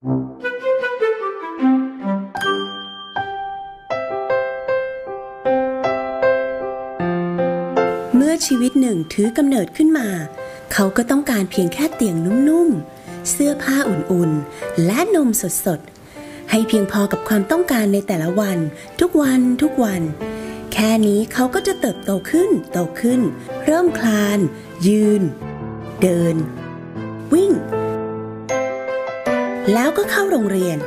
เมื่อชีวิตหนึ่งถือกำเนิดขึ้นมา เขาก็ต้องการเพียงแค่เตียงนุ่มๆ เสื้อผ้าอุ่นๆ และนมสดๆ ให้เพียงพอกับความต้องการในแต่ละวัน ทุกวันทุกวัน แค่นี้เขาก็จะเติบโตขึ้นโตขึ้น เริ่มคลาน ยืน เดิน วิ่ง แล้วก็เข้าโรงเรียน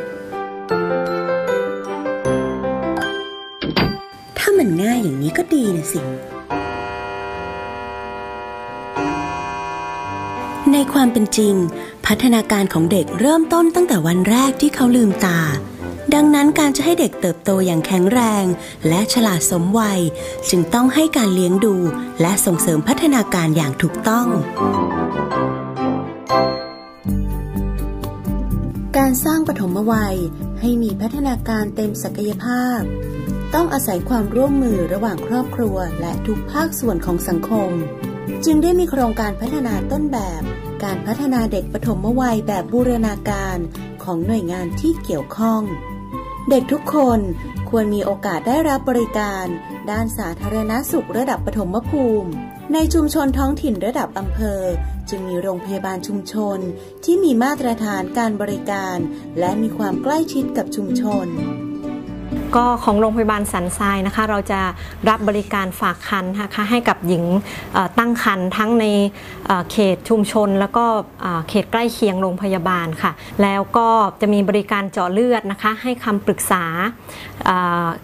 ถ้ามันง่ายอย่างนี้ก็ดีนะสิ ในความเป็นจริง พัฒนาการของเด็กเริ่มต้นตั้งแต่วันแรกที่เขาลืมตา ดังนั้นการจะให้เด็กเติบโตอย่างแข็งแรง และฉลาดสมวัย จึงต้องให้การเลี้ยงดูและส่งเสริมพัฒนาการอย่างถูกต้อง การสร้างปฐมวัยให้มีพัฒนาการเต็มศักยภาพ ต้องอาศัยความร่วมมือระหว่างครอบครัวและทุกภาคส่วนของสังคม จึงได้มีโครงการพัฒนาต้นแบบ การพัฒนาเด็กปฐมวัยแบบบูรณาการของหน่วยงานที่เกี่ยวข้อง เด็กทุกคนควรมีโอกาสได้รับบริการ ด้านสาธารณสุขระดับปฐมภูมิ ในชุมชนท้องถิ่นระดับอำเภอ จึงมีโรงพยาบาลชุมชนที่มีมาตรฐานการบริการ และมีความใกล้ชิดกับชุมชนก็ของโรงพยาบาลสันทรายนะคะ เราจะรับบริการฝากคันนะคะให้กับหญิงตั้งครรภ์ทั้งในเขตชุมชน แล้วก็เขตใกล้เคียงโรงพยาบาลค่ะ แล้วก็จะมีบริการเจาะเลือดนะคะ ให้คำปรึกษา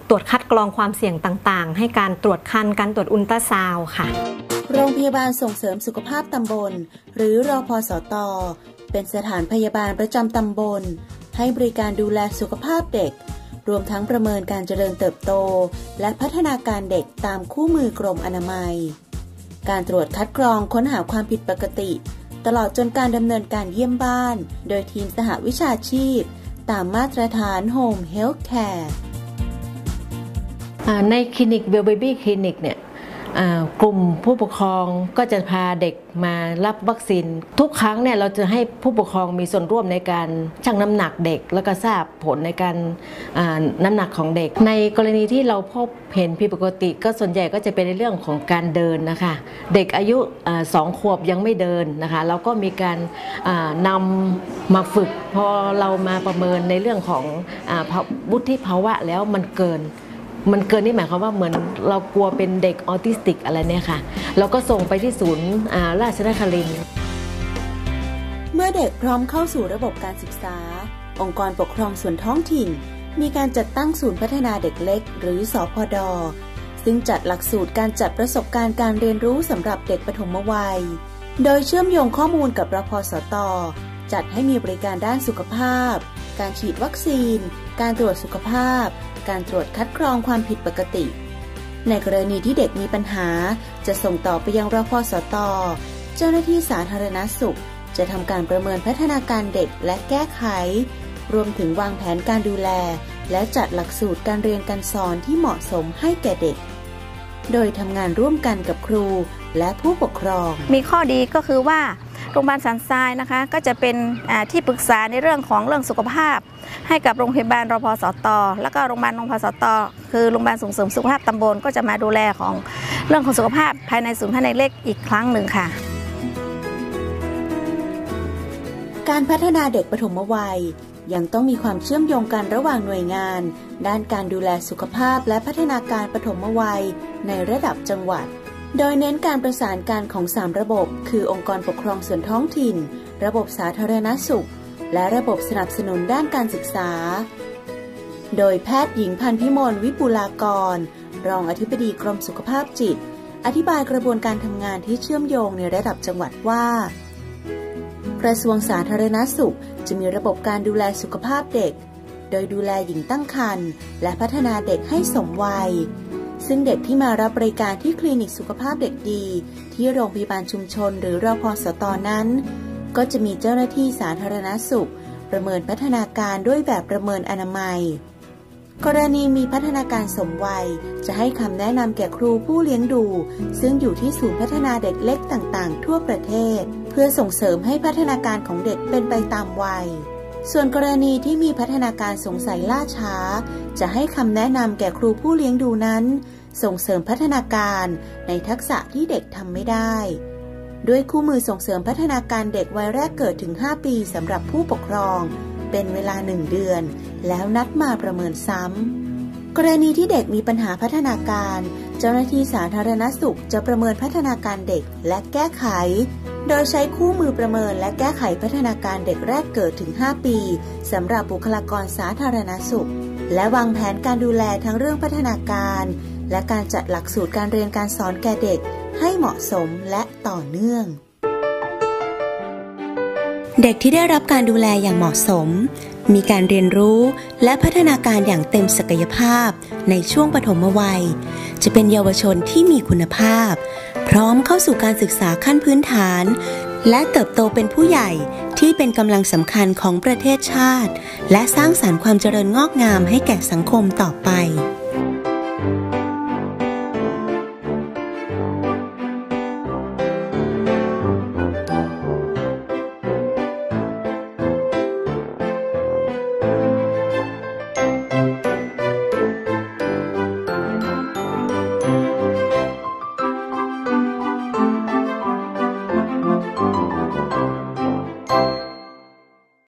ตรวจคัดกรองความเสี่ยงต่างๆ ให้การตรวจคันการตรวจอุลตราซาวด์ค่ะ โรงพยาบาลส่งเสริมสุขภาพตำบล หรือรอพสต เป็นสถานพยาบาลประจำตำบล ให้บริการดูแลสุขภาพเด็ก รวมทั้งประเมินการเจริญเติบโต และพัฒนาการเด็กตามคู่มือกรมอนามัย การตรวจคัดกรองค้นหาความผิดปกติ ตลอดจนการดำเนินการเยี่ยมบ้าน โดยทีมสหวิชาชีพ ตามมาตรฐาน Home Health Care ในคลินิกเบลเบบี้คลินิกเนี่ย กลุ่มผู้ปกครองก็จะพาเด็กมารับวัคซีน ทุกครั้งเนี่ยเราจะให้ผู้ปกครองมีส่วนร่วมในการชั่งน้ำหนักเด็ก แล้วก็ทราบผลในการน้ำหนักของเด็ก ในกรณีที่เราพบเห็นผิดปกติก็ส่วนใหญ่ก็จะเป็นในเรื่องของการเดินนะคะ เด็กอายุอสองขวบยังไม่เดินนะคะเราก็มีการอ่านำมาฝึกพอเรามาประเมินในเรื่องของอวุฒิภาวะแล้วมันเกิน มันเกินนี่หมายความว่าเหมือนเรากลัวเป็นเด็กออทิสติกอะไรเนี่ยค่ะเราก็ส่งไปที่ศูนย์ราชนครินเมื่อเด็กพร้อมเข้าสู่ระบบการศึกษา องค์กรปกครองส่วนท้องถิ่น มีการจัดตั้งศูนย์พัฒนาเด็กเล็ก หรือสอพอดอซึ่งจัดหลักสูตรการจัดประสบการณ์การเรียนรู้สำหรับเด็กปฐมวัย โดยเชื่อมโยงข้อมูลกับรพสต จัดให้มีบริการด้านสุขภาพ การฉีดวัคซีน การตรวจสุขภาพ การตรวจคัดกรองความผิดปกติ ในกรณีที่เด็กมีปัญหา จะส่งต่อไปยังรพสต เจ้าหน้าที่สาธารณสุข จะทำการประเมินพัฒนาการเด็กและแก้ไข รวมถึงวางแผนการดูแล และจัดหลักสูตรการเรียนการสอนที่เหมาะสมให้แก่เด็กโดยทำงานร่วมกันกับครูและผู้ปกครอง มีข้อดีก็คือว่า โรงพยาบาลสันทรายนะคะก็จะเป็นที่ปรึกษาในเรื่องของเรื่องสุขภาพ ให้กับโรงพยาบาลรพสต แล้วก็โรงพยาบาลรพสต คือโรงพยาบาลส่งเสริมสุขภาพตำบลก็จะมาดูแลของเรื่องของสุขภาพภายในศูนย์พัฒนเล็กอีกครั้งหนึ่งค่ะ การพัฒนาเด็กปฐมวัยยังต้องมีความเชื่อมโยงกันระหว่างหน่วยงาน ด้านการดูแลสุขภาพและพัฒนาการปฐมวัยในระดับจังหวัด โดยเน้นการประสานการของ 3 ระบบ คือองค์กรปกครองส่วนท้องถิ่น ระบบสาธารณสุข และระบบสนับสนุนด้านการศึกษา โดยแพทย์หญิงพันพิมลวิปุลากร รองอธิบดีกรมสุขภาพจิต อธิบายกระบวนการทำงานที่เชื่อมโยงในระดับจังหวัดว่า กระทรวงสาธารณสุข จะมีระบบการดูแลสุขภาพเด็ก โดยดูแลหญิงตั้งครรภ์และพัฒนาเด็กให้สมวัย ซึ่งเด็กที่มารับบริการที่คลินิกสุขภาพเด็กดี ที่โรงพยาบาลชุมชน หรือรพสตนั้น ก็จะมีเจ้าหน้าที่สาธารณสุข ประเมินพัฒนาการด้วยแบบประเมินอนามัย กรณีมีพัฒนาการสมวัย จะให้คำแนะนำแก่ครูผู้เลี้ยงดู ซึ่งอยู่ที่ศูนย์พัฒนาเด็กเล็กต่าง ๆ ทั่วประเทศ เพื่อส่งเสริมให้พัฒนาการของเด็กเป็นไปตามวัย ส่วนกรณีที่มีพัฒนาการสงสัยล่าช้า จะให้คำแนะนำแก่ครูผู้เลี้ยงดูนั้น ส่งเสริมพัฒนาการในทักษะที่เด็กทำไม่ได้ ด้วยคู่มือส่งเสริมพัฒนาการเด็กวัยแรกเกิดถึง 5 ปีสำหรับผู้ปกครอง เป็นเวลา 1 เดือน แล้วนัดมาประเมินซ้ำ กรณีที่เด็กมีปัญหาพัฒนาการ เจ้าหน้าที่สาธารณสุขจะประเมินพัฒนาการเด็กและแก้ไข โดยใช้คู่มือประเมินและแก้ไขพัฒนาการเด็กแรกเกิดถึง 5 ปีสำหรับบุคลากรสาธารณสุข และวางแผนการดูแลทั้งเรื่องพัฒนาการ และการจัดหลักสูตรการเรียนการสอนแก่เด็ก ให้เหมาะสมและต่อเนื่อง เด็กที่ได้รับการดูแลอย่างเหมาะสม มีการเรียนรู้และพัฒนาการอย่างเต็มศักยภาพในช่วงปฐมวัย จะเป็นเยาวชนที่มีคุณภาพ พร้อมเข้าสู่การศึกษาขั้นพื้นฐาน และเติบโตเป็นผู้ใหญ่ที่เป็นกำลังสำคัญของประเทศชาติ และสร้างสารรค์ความเจริญงอกงามให้แก่สังคมต่อไป